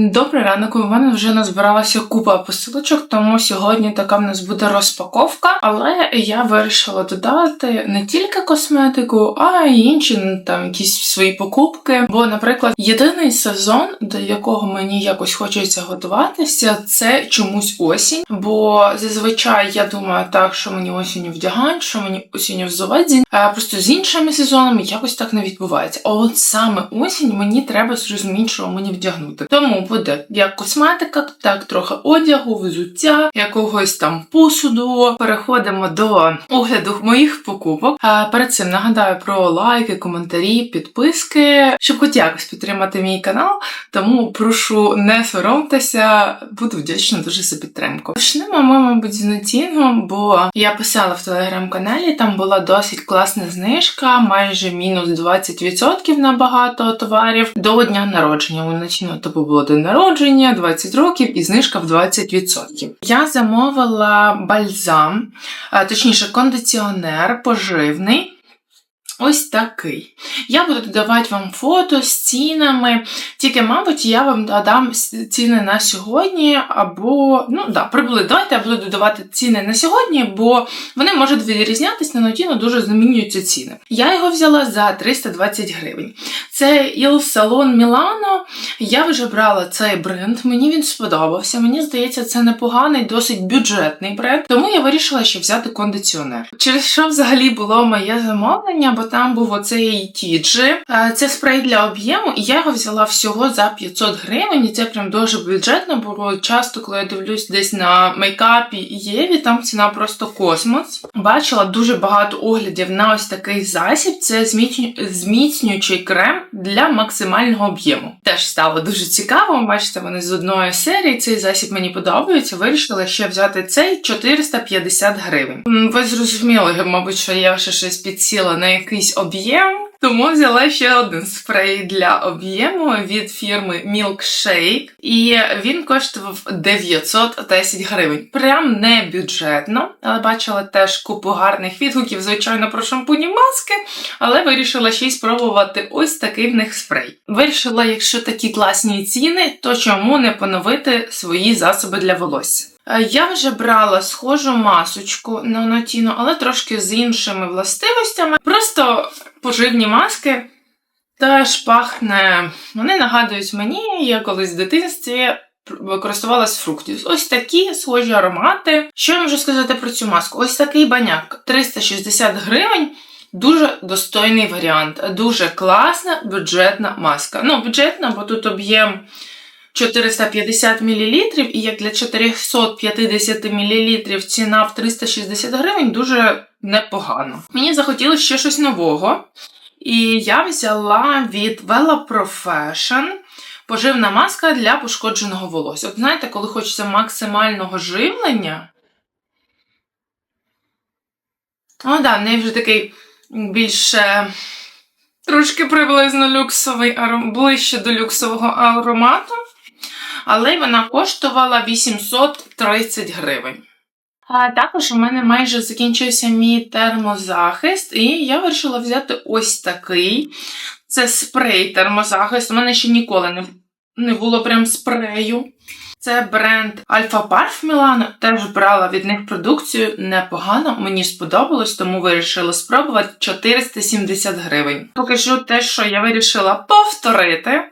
Добрий ранок, у мене вже назбиралася купа посилочок, тому сьогодні така в нас буде розпаковка. Але я вирішила додати не тільки косметику, а й інші ну, там якісь свої покупки. Бо, наприклад, єдиний сезон, до якого мені якось хочеться готуватися, це чомусь осінь. Бо зазвичай я думаю так, що мені осінню вдягають, що мені осінню взувати. А просто з іншими сезонами якось так не відбувається. А от саме осінь мені треба зрозуміти, що мені вдягнути. Тому буде як косметика, так трохи одягу, взуття, якогось там посуду. Переходимо до огляду моїх покупок. А перед цим нагадаю про лайки, коментарі, підписки, щоб хоч якось підтримати мій канал. Тому прошу не соромтеся, буду вдячна дуже за підтримку. Почнемо ми, мабуть, з Нотінгу, бо я писала в телеграм-каналі, там була досить класна знижка, майже мінус 20% на багато товарів до дня народження. У Нотінгу тобто було день народження, 20 років і знижка в 20%. Я замовила бальзам, точніше, кондиціонер поживний. Ось такий. Я буду додавати вам фото з цінами. Тільки, мабуть, я вам додам ціни на сьогодні, або, ну да, приблизно. Давайте я буду додавати ціни на сьогодні, бо вони можуть відрізнятися на Нотіно дуже змінюються ціни. Я його взяла за 320 гривень. Це Il Salon Milano. Я вже брала цей бренд, мені він сподобався. Мені здається, це непоганий, досить бюджетний бренд. Тому я вирішила ще взяти кондиціонер. Через що взагалі було моє замовлення, бо там був оцей тіджі. Е, Це спрей для об'єму, і я його взяла всього за 500 гривень. І це прям дуже бюджетно, бо часто, коли я дивлюсь десь на мейкапі і Єві, там ціна просто космос. Бачила дуже багато оглядів на ось такий засіб. Це зміцнюючий крем для максимального об'єму. Теж стало дуже цікаво. Бачите, вони з одної серії. Цей засіб мені подобається. Вирішила ще взяти цей 450 гривень. Ви зрозуміли, мабуть, що я ще щось підсіла на якийсь об'єм. Тому взяла ще один спрей для об'єму від фірми Milkshake. І він коштував 910 гривень. Прям не бюджетно, але бачила теж купу гарних відгуків, звичайно, про шампуні маски, але вирішила ще й спробувати ось такий в них спрей. Вирішила, якщо такі класні ціни, то чому не поновити свої засоби для волосся? Е, Я вже брала схожу масочку на Нотіно, але трошки з іншими властивостями. Просто поживні маски. Теж пахне. Вони нагадують мені, я колись в дитинстві користувалась фруктів. Ось такі схожі аромати. Що я можу сказати про цю маску? Ось такий баняк 360 гривень. Дуже достойний варіант. Дуже класна бюджетна маска. Ну, бюджетна, бо тут об'єм 450 мл, і як для 450 мл ціна в 360 гривень дуже непогано. Мені захотілося ще щось нового. І я взяла від Vela Profession поживна маска для пошкодженого волосся. От знаєте, коли хочеться максимального живлення. О, да, в неї вже такий більше трошки приблизно люксовий ближче до люксового аромату. Але вона коштувала 830 гривень. А також у мене майже закінчився мій термозахист, і я вирішила взяти ось такий. Це спрей термозахист. У мене ще ніколи не, не було прям спрею. Це бренд Alpha Parf Milano. Теж брала від них продукцію непогано, мені сподобалось, тому вирішила спробувати 470 гривень. Покажу те, що я вирішила повторити.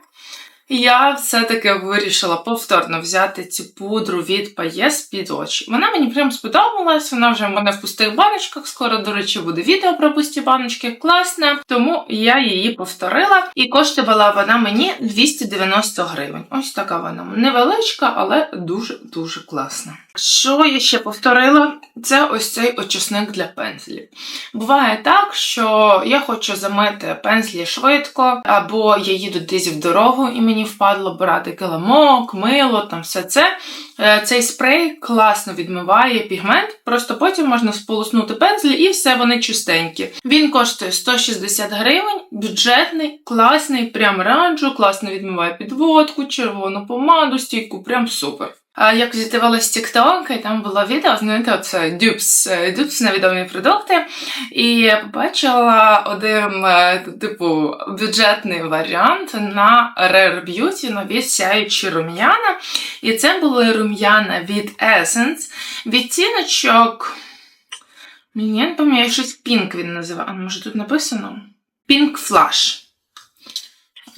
Я все-таки вирішила повторно взяти цю пудру від Паєс під очі. Вона мені прям сподобалась, вона вже в мене в пустих баночках. Скоро, до речі, буде відео про пусті баночки. Класна. Тому я її повторила і коштувала вона мені 290 гривень. Ось така вона невеличка, але дуже-дуже класна. Що я ще повторила? Це ось цей очисник для пензлів. Буває так, що я хочу замити пензлі швидко, або я їду десь в дорогу і мені впадло брати килимок, мило, там все це. Е, Цей спрей класно відмиває пігмент, просто потім можна сполоснути пензлі і все вони чистенькі. Він коштує 160 гривень, бюджетний, класний, прям раджу, класно відмиває підводку, червону помаду, стійку, прям супер. А, Якось дивилась TikTok, і там було відео, знаєте, оце дюпс, е, дюпс на відомі продукти. І я побачила один, е, типу, бюджетний варіант на Rare Beauty нові сяючі рум'яна. І це були рум'яна від Essence. Відтіночок. Мені не пам'ятаю, щось Pink він називає. А може тут написано? Pink Flash.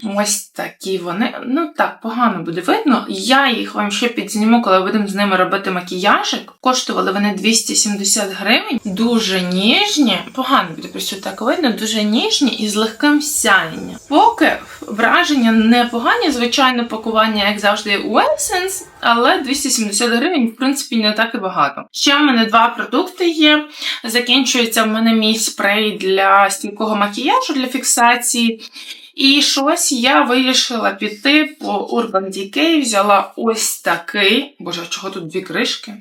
Ось такі вони. Ну так, погано буде видно. Я їх вам ще підзніму, коли будемо з ними робити макіяжик. Коштували вони 270 гривень. Дуже ніжні. Погано буде просто так видно, дуже ніжні і з легким сяєнням. Поки враження непогані, звичайно, пакування, як завжди, у Essence, але 270 гривень, в принципі, не так і багато. Ще в мене два продукти є. Закінчується в мене мій спрей для стійкого макіяжу для фіксації. І щось я вирішила піти по Urban Decay, взяла ось такий. Боже, чого тут дві кришки?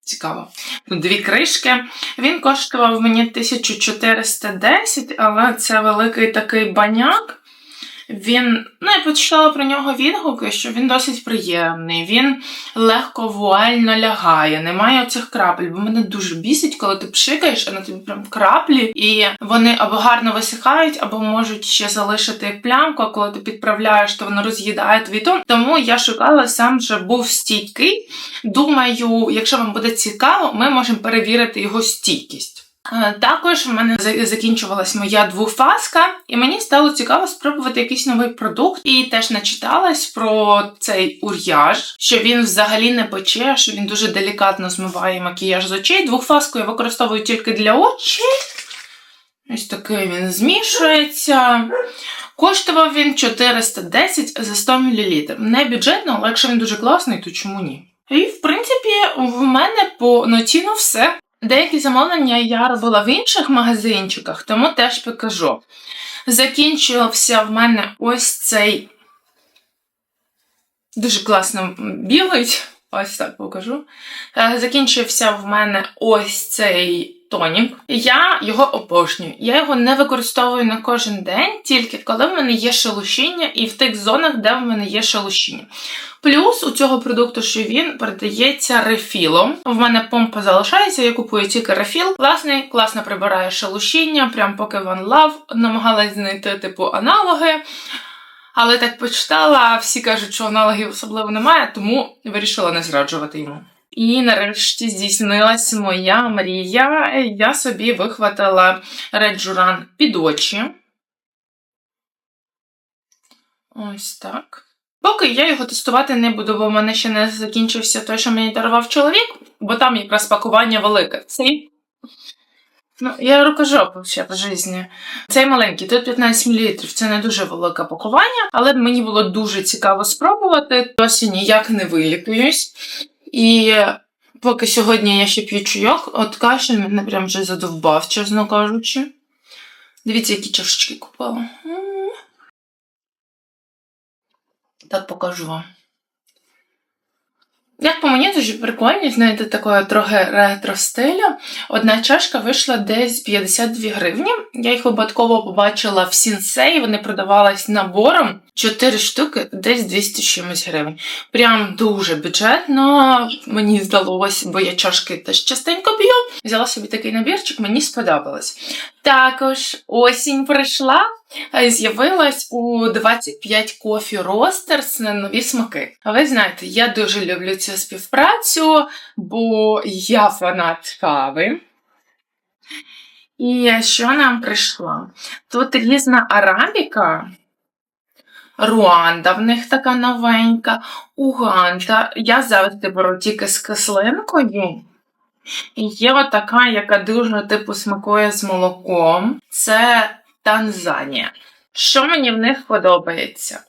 Цікаво. Тут дві кришки. Він коштував мені 1410, але це великий такий баняк. Він, ну, я почитала про нього відгуки, що він досить приємний, він легко вуально лягає, немає оцих крапель, бо мене дуже бісить, коли ти пшикаєш, а на тобі прям краплі, і вони або гарно висихають, або можуть ще залишити як плямку, а коли ти підправляєш, то воно роз'їдає твій тон. Тому я шукала сам, що був стійкий. Думаю, якщо вам буде цікаво, ми можемо перевірити його стійкість. Е, Також в мене за- закінчувалась моя двофазка, і мені стало цікаво спробувати якийсь новий продукт. І теж начиталась про цей ур'яж, що він взагалі не пече, що він дуже делікатно змиває макіяж з очей. Двохфазку я використовую тільки для очей. Ось такий він змішується. Коштував він 410 за 100 мл. Не бюджетно, але якщо він дуже класний, то чому ні? І в принципі, в мене по ноціну все. Деякі замовлення я робила в інших магазинчиках, тому теж покажу. Закінчився в мене ось цей дуже класно білий. Ось так покажу. Е, Закінчився в мене ось цей тонік. Я його обожнюю. Я його не використовую на кожен день, тільки коли в мене є шелушіння і в тих зонах, де в мене є шелушіння. Плюс у цього продукту, що він передається рефілом. В мене помпа залишається, я купую тільки рефіл. Класний, класно прибирає шелушіння, прям поки One Love намагалась знайти типу аналоги. Але так почитала, всі кажуть, що аналогів особливо немає, тому вирішила не зраджувати йому. І нарешті здійснилась моя мрія. Я собі вихватила реджуран під очі. Ось так. Поки я його тестувати не буду, бо в мене ще не закінчився той, що мені дарував чоловік, бо там якраз пакування велике. Цей. Ну, я рукожоп взагалі в житті. Цей маленький, тут 15 мл, це не дуже велике пакування, але мені було дуже цікаво спробувати. Досі ніяк не вилікуюсь. І поки сьогодні я ще п'ю чайок, от кашель мене прям вже задовбав, чесно кажучи. Дивіться, які чашечки купила. Так покажу вам. Як по мені дуже прикольні, знаєте, такого трохи ретро стилю. Одна чашка вийшла десь 52 гривні. Я їх випадково побачила в Сінсей, вони продавались набором. 4 штуки, десь 200 чимось гривень. Прям дуже бюджетно, мені здалося, бо я чашки теж частенько б'ю. Взяла собі такий набірчик, мені сподобалось. Також осінь прийшла, е, з'явилась у 25 Coffee Roasters на нові смаки. А ви знаєте, я дуже люблю цю співпрацю, бо я фанат кави. І що нам прийшло? Тут різна арабіка. Руанда в них така новенька, Уганда. Я завжди беру тільки з кислинкою. І є отака, яка дуже типу смакує з молоком. Це Танзанія. Що мені в них подобається?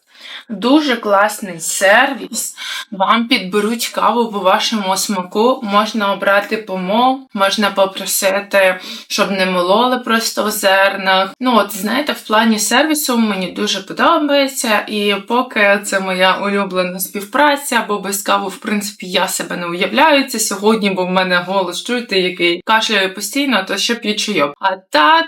Дуже класний сервіс. Вам підберуть каву по вашому смаку. Можна обрати помол, можна попросити, щоб не мололи просто в зернах. Ну, от знаєте, в плані сервісу мені дуже подобається, і поки це моя улюблена співпраця, бо без кави, в принципі, я себе не уявляю це сьогодні, бо в мене голос чуєте, який кашляє постійно, то ще п'ю чайок. А так.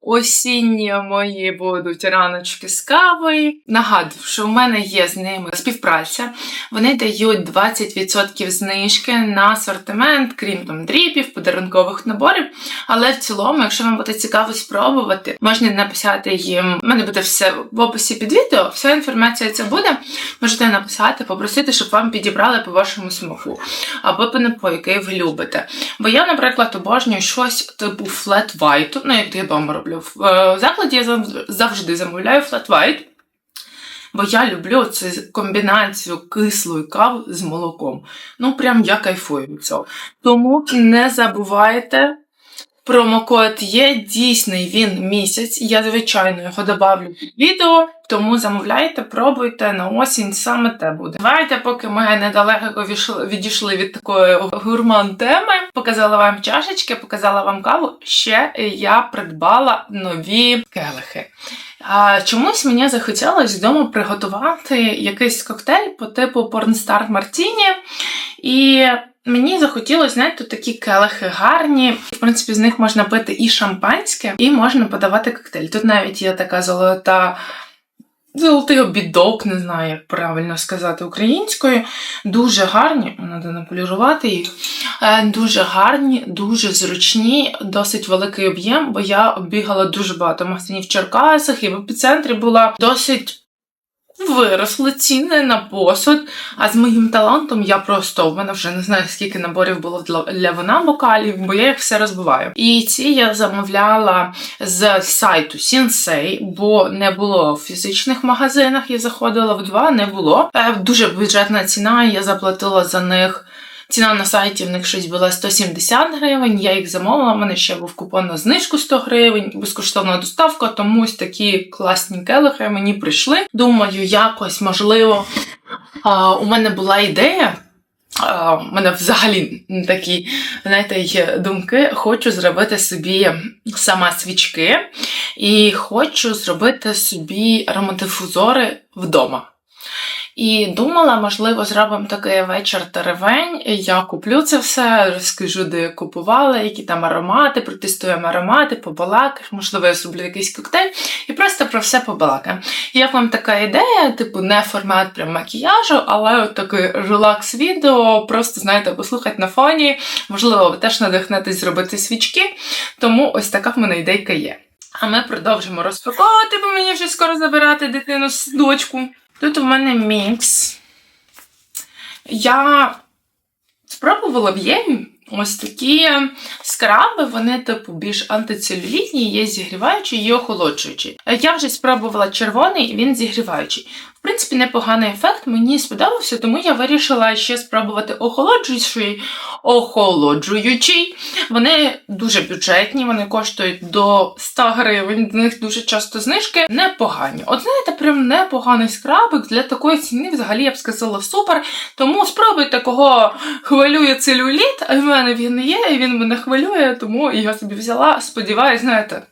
Осінні мої будуть раночки з кавою. Нагадую, що в мене є з ними співпраця. Вони дають 20% знижки на асортимент, крім там дріпів, подарункових наборів. Але в цілому, якщо вам буде цікаво спробувати, можна написати їм. У мене буде все в описі під відео, вся інформація це буде. Можете написати, попросити, щоб вам підібрали по вашому смаку або по напою, який ви любите. Бо я, наприклад, обожнюю щось типу flat white, ну як я вдома роблю. В е, закладі я завжди замовляю flat white. Бо я люблю цю комбінацію кислої кави з молоком. Ну, прям я кайфую від цього. Тому не забувайте. Промокод є дійсний він місяць. Я, звичайно, його добавлю під відео, тому замовляйте, пробуйте на осінь, саме те буде. Давайте, поки ми недалеко відійшли від такої гурман теми, показала вам чашечки, показала вам каву. Ще я придбала нові келихи. А чомусь мені захотілося вдома приготувати якийсь коктейль по типу Pornstar Martini. І мені захотілося, знаєте, такі келихи гарні. В принципі, з них можна пити і шампанське, і можна подавати коктейль. Тут навіть є така золота. Золотий обідок, не знаю, як правильно сказати українською. Дуже гарні, треба наполірувати їх. Е, Дуже гарні, дуже зручні, досить великий об'єм, бо я оббігала дуже багато магазинів в Черкасах і в епіцентрі була досить виросли ціни на посуд. А з моїм талантом я просто в мене вже не знаю, скільки наборів було для, вона бокалів, бо я їх все розбиваю. І ці я замовляла з сайту Сінсей, бо не було в фізичних магазинах. Я заходила в два, не було. Е, Дуже бюджетна ціна, я заплатила за них. Ціна на сайті в них щось була 170 гривень. Я їх замовила. У мене ще був купон на знижку 100 гривень, безкоштовна доставка. Тому ось такі класні келихи мені прийшли. Думаю, якось можливо. У мене була ідея. У мене взагалі такі, знаєте, думки. Хочу зробити собі сама свічки і хочу зробити собі аромадифузори вдома. І думала, можливо, зробимо такий вечір теревень. Я куплю це все, розкажу, де купувала, які там аромати, протестуємо аромати, побалакаємо, можливо, я зроблю якийсь коктейль і просто про все побалакаємо. Як вам така ідея, типу, не формат прям макіяжу, але от такий релакс-відео, просто, знаєте, послухати на фоні. Можливо, ви теж надихнетесь зробити свічки. Тому ось така в мене ідейка є. А ми продовжимо розпаковувати, бо мені вже скоро забирати дитину з дочку. Тут у мене мікс. Я спробувала в Єві ось такі скраби, вони, типу, більш антицелюлітні, є зігріваючі, і охолоджуючі. Я вже спробувала червоний, він зігріваючий. Принципі, непоганий ефект, мені сподобався, тому я вирішила ще спробувати охолоджуючий. охолоджуючий. Вони дуже бюджетні, вони коштують до 100 гривень, до них дуже часто знижки. Непогані. От знаєте, прям непоганий скрабик для такої ціни, взагалі я б сказала супер. Тому спробуйте, кого хвилює целюліт, а в мене він є, і він мене хвилює, тому я собі взяла, сподіваюсь, знаєте.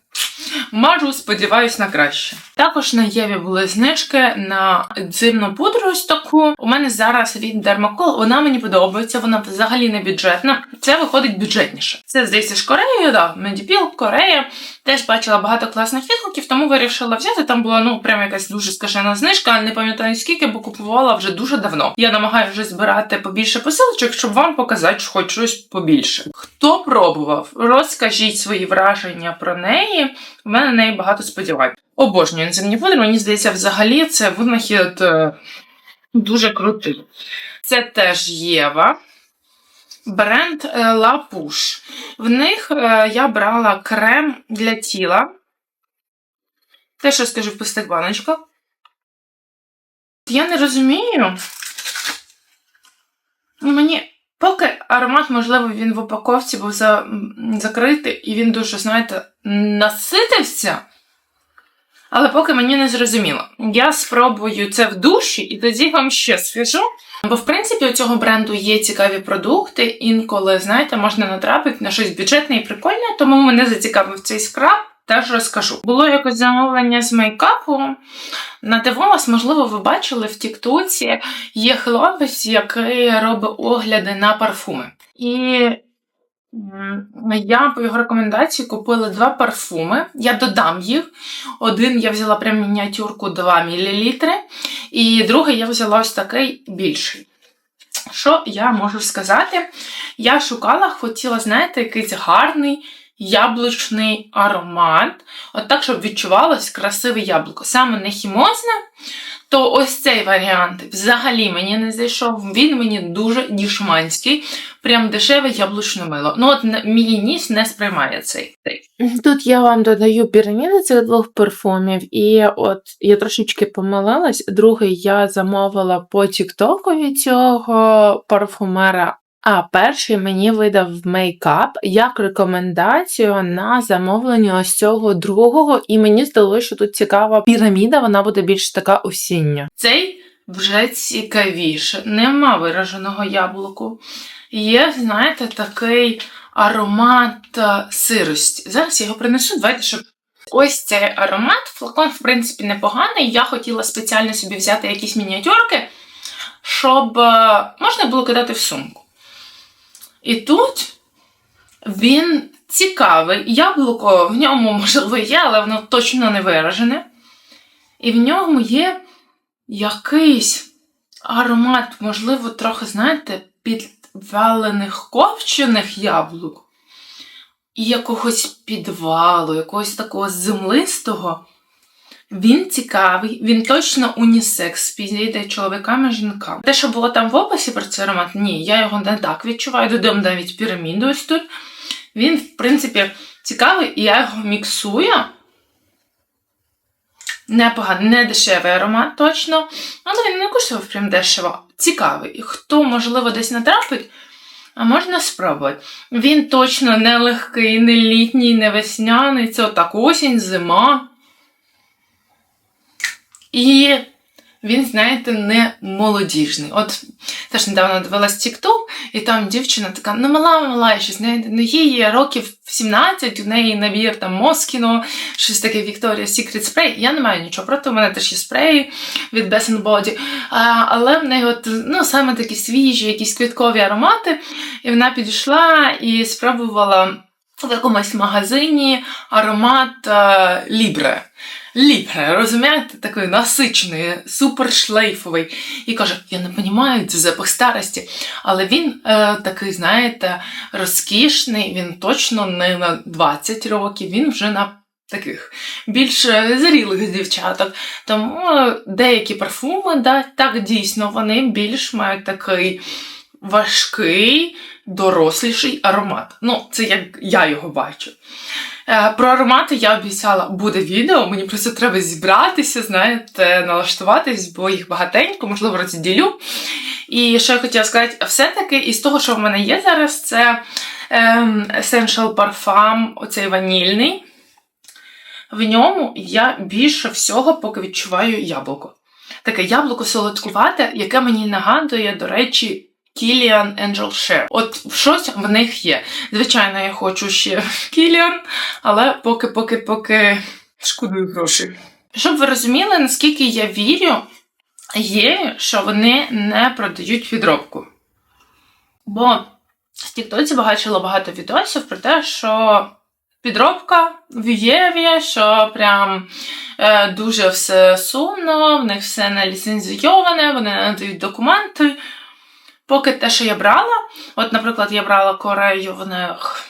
Мажу, сподіваюсь, на краще. Також на Єві були знижки на дзимну пудру ось таку. У мене зараз від Dermacol, вона мені подобається, вона взагалі не бюджетна. Це виходить бюджетніше. Це здається ж Кореєю, да, Медіпіл, Корея. Теж бачила багато класних відгуків, тому вирішила взяти. Там була ну прям якась дуже скажена знижка, не пам'ятаю скільки, бо купувала вже дуже давно. Я намагаюся вже збирати побільше посилочок, щоб вам показати хоч щось побільше. Хто пробував, розкажіть свої враження про неї. У мене на неї багато сподівань. Обожнюю зимні пудри, мені здається, взагалі це винахід е, дуже крутий. Це теж Єва. Бренд е, La Push. В них е, я брала крем для тіла. Те, що скажу в пустих баночках. Я не розумію. Ну, Мені поки аромат, можливо, він в упаковці був за, закритий, і він дуже, знаєте, наситився. Але поки мені не зрозуміло. Я спробую це в душі, і тоді вам ще скажу. Бо, в принципі, у цього бренду є цікаві продукти. Інколи, знаєте, можна натрапити на щось бюджетне і прикольне, тому мене зацікавив цей скраб. Теж розкажу. Було якось замовлення з мейкапу. Надивилась, можливо, ви бачили в Тіктоці є хлопець, який робить огляди на парфуми. І Я по його рекомендації купила два парфуми. Я додам їх. Один я взяла прям мініатюрку 2 мл, і другий я взяла ось такий більший. Що я можу сказати? Я шукала, хотіла, знаєте, якийсь гарний яблучний аромат. От так, щоб відчувалось красиве яблуко. Саме не хімозне, то ось цей варіант взагалі мені не зайшов. Він мені дуже дішманський, прям дешеве яблучне мило. Ну, от мій ніс не сприймає цей. Тут я вам додаю піраміди цих двох парфумів, і от я трошечки помилилась. Другий я замовила по Тіктоку від цього парфумера. А перший мені видав мейкап як рекомендацію на замовлення ось цього другого, і мені здалося, що тут цікава піраміда, вона буде більш така осіння. Цей вже цікавіше. Нема вираженого яблуку. Є, знаєте, такий аромат е, сирості. Зараз я його принесу, давайте, щоб. Ось цей аромат. Флакон, в принципі, непоганий. Я хотіла спеціально собі взяти якісь мініатюрки, щоб е, можна було кидати в сумку. І тут він цікавий. Яблуко в ньому, можливо, є, але воно точно не виражене. І в ньому є якийсь аромат, можливо, трохи, знаєте, підвалених копчених яблук і якогось підвалу, якогось такого землистого. Він цікавий, він точно унісекс, підійде чоловікам і жінкам. Те, що було там в описі про цей аромат, ні, я його не так відчуваю. Додам навіть піраміду ось тут. Він, в принципі, цікавий, і я його міксую. Непоганий, не дешевий аромат, точно. Але він не коштував прям дешево. Цікавий. Хто, можливо, десь натрапить, а можна спробувати. Він точно не легкий, не літній, не весняний. Це отак осінь, зима. І він, знаєте, не молодіжний. От теж недавно дивилась TikTok, і там дівчина така, ну мала, мала, щось, ну їй років 17, у неї набір там Москіно, щось таке Victoria's Secret Spray. Я не маю нічого проти, у мене теж є спреї від Bath Body. А, але в неї от, ну, саме такі свіжі, якісь квіткові аромати. І вона підійшла і спробувала в якомусь магазині аромат е, Лібре. Лібре, розумієте, такий насичений, супер шлейфовий. І каже: я не розумію, це запах старості. Але він е, такий, знаєте, розкішний, він точно не на 20 років, він вже на таких більш е, зрілих дівчаток. Тому е, деякі парфуми, да, так дійсно, вони більш мають такий важкий, доросліший аромат. Ну, це як я його бачу. Е, Про аромати я обіцяла, буде відео, мені просто треба зібратися, знаєте, налаштуватись, бо їх багатенько, можливо, розділю. І що я хотіла сказати, все-таки із того, що в мене є зараз, це ем, Essential Parfum, оцей ванільний. В ньому я більше всього поки відчуваю яблуко. Таке яблуко солодкувате, яке мені нагадує, до речі, Kilian Angel Share. От щось в них є. Звичайно, я хочу ще Kilian, але поки, поки, поки шкодую грошей. Щоб ви розуміли, наскільки я вірю, є, що вони не продають підробку. Бо в Тіктоці бачила багато відосів про те, що підробка в Єві, що прям е, дуже все сумно, в них все не ліцензійоване, вони не надають документи. Поки те, що я брала, от, наприклад, я брала Корею в них.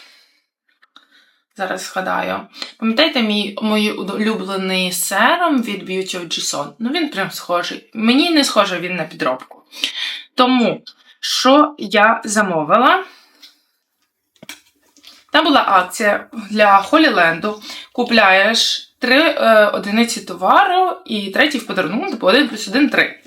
Зараз згадаю. Пам'ятаєте мій мій улюблений серум від Beauty of Jason? Ну, він прям схожий. Мені не схожий він на підробку. Тому, що я замовила? Там була акція для Холіленду. Купляєш три е, одиниці товару і третій в подарунок, типу 1 плюс 1 3.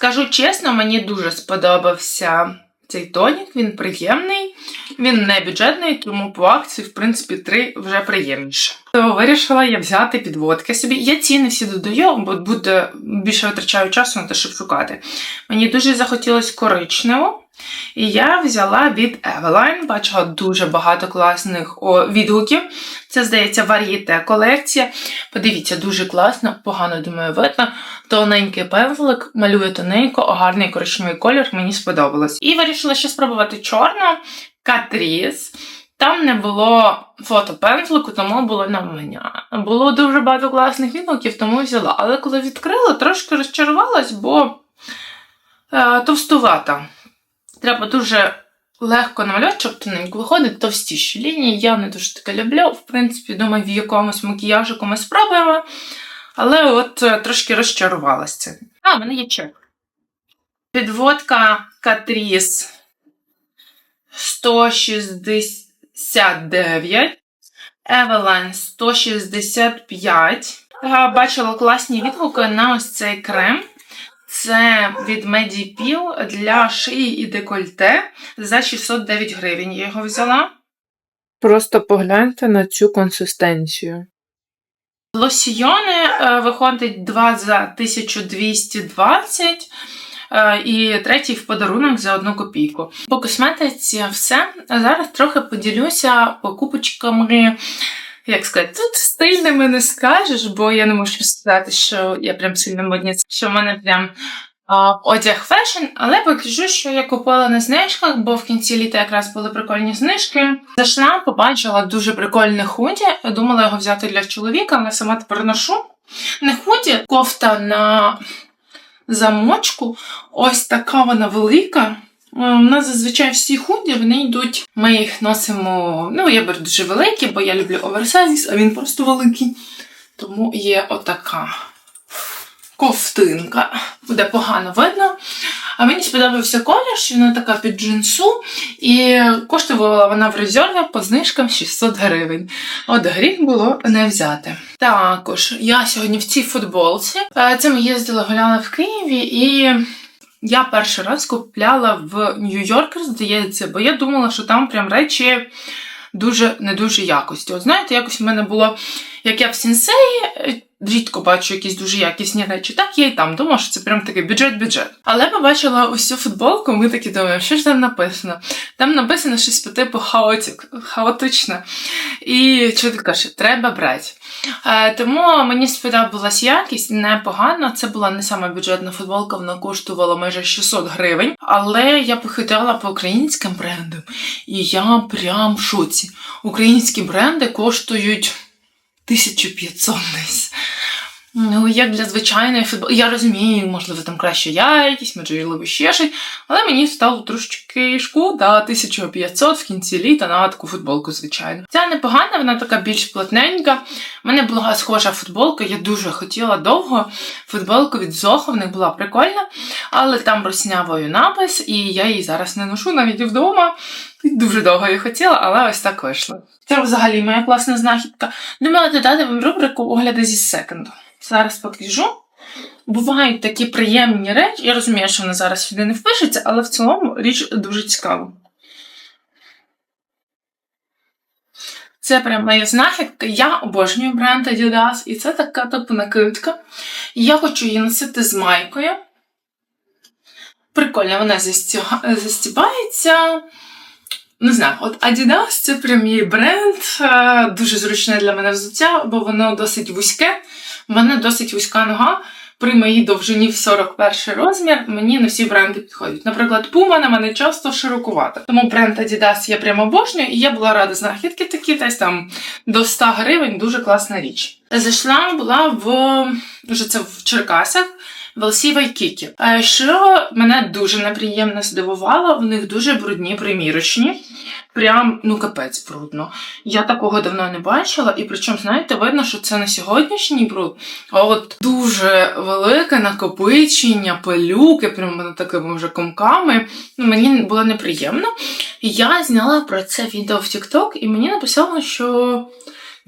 Скажу чесно, мені дуже сподобався цей тонік, він приємний, він не бюджетний, тому по акції, в принципі, три вже приємніше. То вирішила я взяти підводки собі. Я ціни всі додаю, бо буде більше витрачаю часу на те, щоб шукати. Мені дуже захотілося коричневу. І я взяла від Eveline, бачила дуже багато класних відгуків. Це, здається, вар'єте колекція. Подивіться, дуже класно, погано думаю, видно. Тоненький пензлик, малює тоненько, гарний коричневий колір, мені сподобалось. І вирішила ще спробувати чорну Катріс. Там не було фото пензлику, тому було навмання. Було дуже багато класних відгуків, тому взяла. Але коли відкрила, трошки розчарувалась, бо е, товстувата. Треба дуже легко намалювати, щоб тоненько виходить товстіші лінії. Я не дуже таке люблю. В принципі, думаю, в якомусь макіяжику ми спробуємо. Але от е, трошки розчарувалася. А, в мене є чек. Підводка Катріс 169. Eveline 165. Е, Бачила класні відгуки на ось цей крем. Це від Medipil для шиї і декольте за 609 гривень. Я його взяла. Просто погляньте на цю консистенцію. Лосьйони е, виходить 2 за 1220 е, і третій в подарунок за одну копійку. По косметиці все. Зараз трохи поділюся покупочками. Як сказати, тут стильними не скажеш, бо я не можу сказати, що я прям сильно модниця, що в мене прям а, одяг фешн, але покажу, що я купила на знижках, бо в кінці літа якраз були прикольні знижки. Зайшла, побачила дуже прикольне худі. Думала його взяти для чоловіка, але сама тепер ношу. Не худі, кофта на замочку. Ось така вона велика. У нас зазвичай всі худі, вони йдуть. Ми їх носимо. Ну, я беру дуже великі, бо я люблю оверсайз, а він просто великий. Тому є отака ковтинка. Буде погано видно. А мені сподобався колір, що вона така під джинсу, і коштувала вона в резерві по знижкам 600 гривень. От гріх було не взяти. Також я сьогодні в цій футболці. Е, Це ми їздили, гуляли в Києві, і я перший раз купляла в Нью-Йоркер, здається, бо я думала, що там прям речі дуже не дуже якості. От знаєте, якось в мене було, як я в сенсеї, е, рідко бачу якісь дуже якісні речі. Так я і там думала, що це прям такий бюджет-бюджет. Але побачила цю футболку, ми такі думаємо, що ж там написано? Там написано щось по типу хаотик, хаотично. І чоловік каже, треба брати. Е, тому мені сподобалась якість, непогано. Це була не сама бюджетна футболка, вона коштувала майже 600 гривень. Але я похитала по українським брендам, і я прям в шоці. Українські бренди коштують 1500 десь. Ну, як для звичайної футболки. Я розумію, можливо, там краща якість, можливо, ще щось, але мені стало трошечки шкода 1500 в кінці літа на таку футболку, звичайно. Ця непогана, вона така більш плотненька. У мене була схожа футболка, я дуже хотіла довго. Футболку від Зохо, в них була прикольна, але там роснявою напис, і я її зараз не ношу навіть вдома. Дуже довго її хотіла, але ось так вийшло. Це взагалі моя класна знахідка. Думала додати вам рубрику огляди зі секонду. Зараз покажу. Бувають такі приємні речі. Я розумію, що вона зараз сюди не впишеться, але в цілому річ дуже цікава. Це прям моя знахідка. Я обожнюю бренд Adidas, і це така типу накидка. Я хочу її носити з майкою. Прикольно, вона застібається. Не знаю, от Adidas це прям мій бренд, е, дуже зручне для мене взуття, бо воно досить вузьке. У мене досить вузька нога. При моїй довжині в 41 розмір мені не всі бренди підходять. Наприклад, Puma на мене часто широкувата. Тому бренд Adidas я прямо обожнюю, і я була рада знахідки такі, десь там до 100 гривень, дуже класна річ. Зайшла була в вже це в Черкасах. В LC Waikiki. Е, Що мене дуже неприємно здивувало, в них дуже брудні примірочні. Прям, ну капець брудно. Я такого давно не бачила, і причому, знаєте, видно, що це не сьогоднішній бруд, а от дуже велике накопичення, пилюки, прямо такими вже комками. Ну, мені було неприємно. Я зняла про це відео в TikTok, і мені написали, що.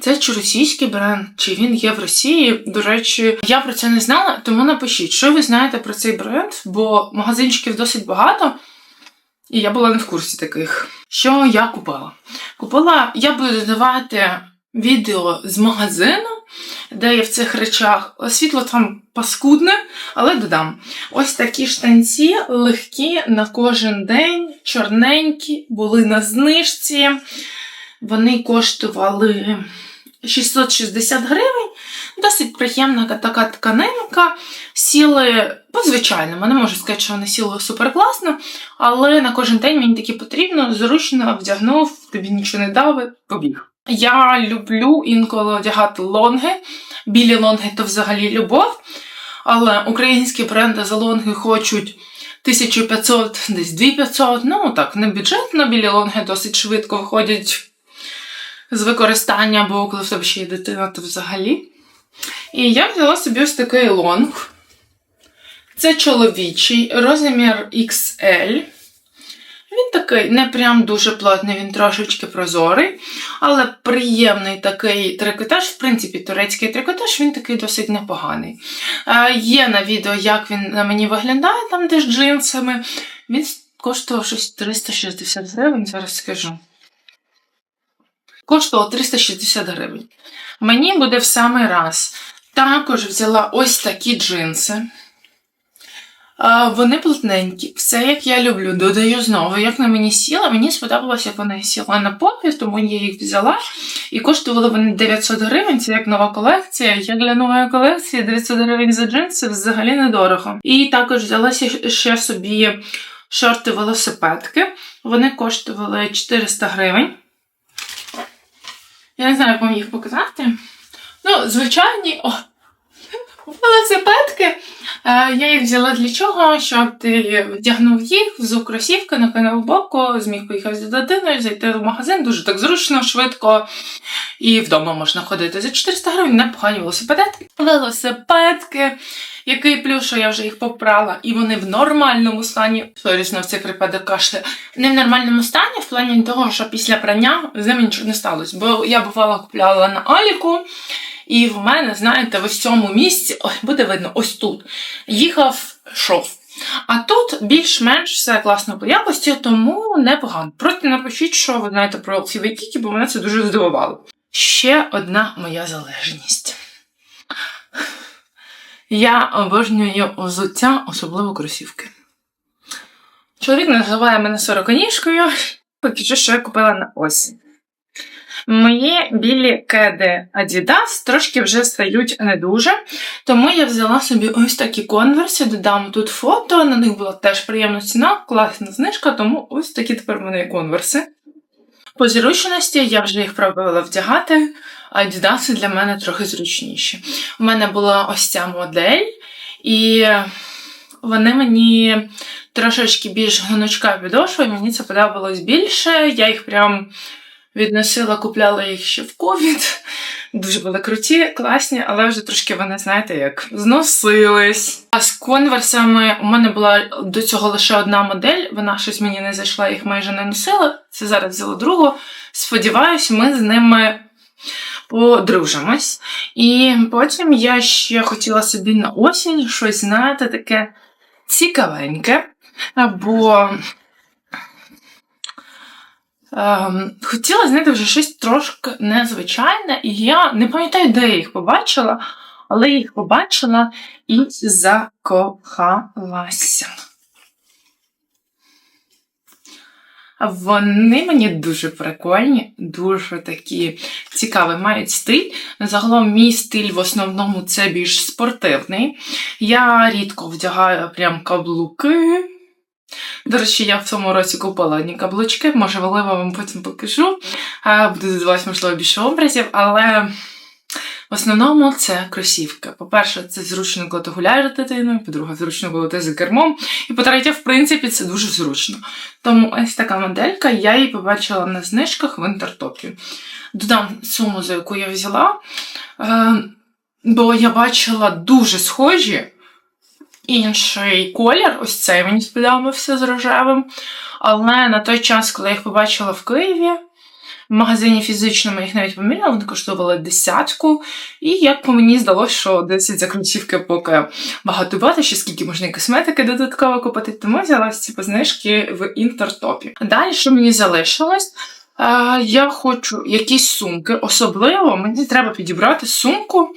Це чи російський бренд, чи він є в Росії. До речі, я про це не знала, тому напишіть, що ви знаєте про цей бренд, бо магазинчиків досить багато, і я була не в курсі таких. Що я купила? Купила, я буду додавати відео з магазину, де я в цих речах світло там паскудне, але додам. Ось такі штанці легкі на кожен день, чорненькі, були на знижці. Вони коштували 660 гривень. Досить приємна така тканинка. Сіли по-звичайному. Не можу сказати, що вони сіли супер класно, але на кожен день мені таки потрібно, зручно вдягнув, тобі нічого не дави, побіг. Я люблю інколи одягати лонги. Білі лонги то взагалі любов. Але українські бренди за лонги хочуть 1500, десь 2500. Ну так, не бюджетно, білі лонги досить швидко виходять з використання, бо коли в тебе ще є дитина, то взагалі. І я взяла собі ось такий лонг. Це чоловічий, розмір XL. Він такий не прям дуже плотний, він трошечки прозорий, але приємний такий трикотаж. В принципі, турецький трикотаж, він такий досить непоганий. Е, є на відео, як він на мені виглядає, там де з джинсами. Він коштував щось 360 гривень, зараз скажу. Коштував 360 гривень. Мені буде в самий раз. Також взяла ось такі джинси. Вони плотненькі, все як я люблю. Додаю знову, як на мені сіла. Мені сподобалося, як вона сіла на попі, тому я їх взяла. І коштували вони 900 гривень. Це як нова колекція. Як для нової колекції 900 гривень за джинси взагалі недорого. І також взялася ще собі шорти велосипедки. Вони коштували 400 гривень. Я не знаю, як вам їх показати. Ну, звичайні. О, велосипедки. Е, Я їх взяла для чого? Щоб ти вдягнув їх, взув кросівки, накинув боку, зміг поїхати з дитиною, зайти в магазин, дуже так зручно, швидко. І вдома можна ходити за 400 гривень непогані велосипедки. Велосипедки. Який плюс, що я вже їх попрала, і вони в нормальному стані. Сорісно, в цих припадок кашля. Не в нормальному стані, в плані того, що після прання з ними нічого не сталося. Бо я бувала купляла на Аліку, і в мене, знаєте, в ось цьому місці, ой, буде видно, ось тут, їхав шов. А тут більш-менш все класно по якості, тому непогано. Проте напишіть, що ви знаєте про LCV Kiki, бо мене це дуже здивувало. Ще одна моя залежність. Я обожнюю взуття, особливо кросівки. Чоловік називає мене сороконіжкою, поки що я купила на осінь. Мої білі кеди Adidas трошки вже стають не дуже, тому я взяла собі ось такі конверси, додам тут фото, на них була теж приємна ціна, класна знижка, тому ось такі тепер в мене конверси. По зручності я вже їх пробувала вдягати, а Adidas для мене трохи зручніші. У мене була ось ця модель, і вони мені трошечки більш гнучка підошва, і мені це подобалось більше. Я їх прям відносила, купляла їх ще в ковід. Дуже були круті, класні, але вже трошки вони, знаєте, як зносились. А з конверсами у мене була до цього лише одна модель, вона щось мені не зайшла, їх майже не носила. Це зараз взяла другу. Сподіваюсь, ми з ними подружимось. І потім я ще хотіла собі на осінь щось, знаєте, таке цікавеньке. Бо Ем, хотіла знайти вже щось трошки незвичайне, і я не пам'ятаю, де я їх побачила, але я їх побачила і закохалася. Вони мені дуже прикольні, дуже такі цікаві, мають стиль. Загалом, мій стиль в основному це більш спортивний. Я рідко вдягаю прям каблуки. До речі, я в цьому році купила одні каблучки, можливо, вам потім покажу. Буду додавати, можливо, більше образів, але в основному це кросівки. По-перше, це зручно, коли ти гуляєш з дитиною, по-друге, зручно, коли ти за кермом. І по-третє, в принципі, це дуже зручно. Тому ось така моделька, я її побачила на знижках в інтертопі. Додам суму, за яку я взяла, е, бо я бачила дуже схожі інший колір, ось цей мені сподобався з рожевим. Але на той час, коли я їх побачила в Києві, в магазині фізичному їх навіть поміряла, вони коштували десятку. І як по мені здалося, що 10 за ключівки поки багато ще скільки можна і косметики додатково купити, тому взяла ці познижки в інтертопі. Далі, що мені залишилось? Е, Я хочу якісь сумки. Особливо мені треба підібрати сумку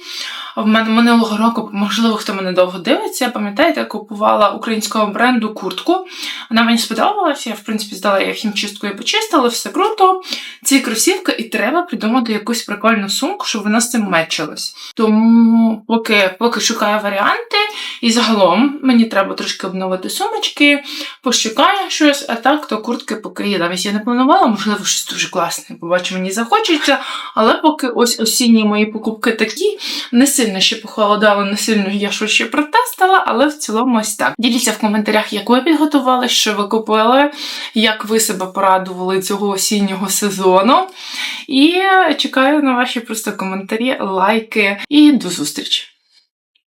В мене минулого року, можливо, хто мене довго дивиться, пам'ятаєте, я купувала українського бренду куртку. Вона мені сподобалася. Я, в принципі, здала її хімчистку і почистила, все круто. Ці кросівки, і треба придумати якусь прикольну сумку, щоб вона з цим мечилась. Тому поки, поки шукаю варіанти, і загалом мені треба трошки обновити сумочки, пошукаю щось, а так то куртки поки я навіть я не планувала, можливо, щось дуже класне. Побачу, мені захочеться. Але поки ось осінні мої покупки такі, не сильно ще похолодало, не сильно я ще протестила, але в цілому ось так. Діліться в коментарях, як ви підготували, що ви купили, як ви себе порадували цього осіннього сезону. І чекаю на ваші просто коментарі, лайки і до зустрічі!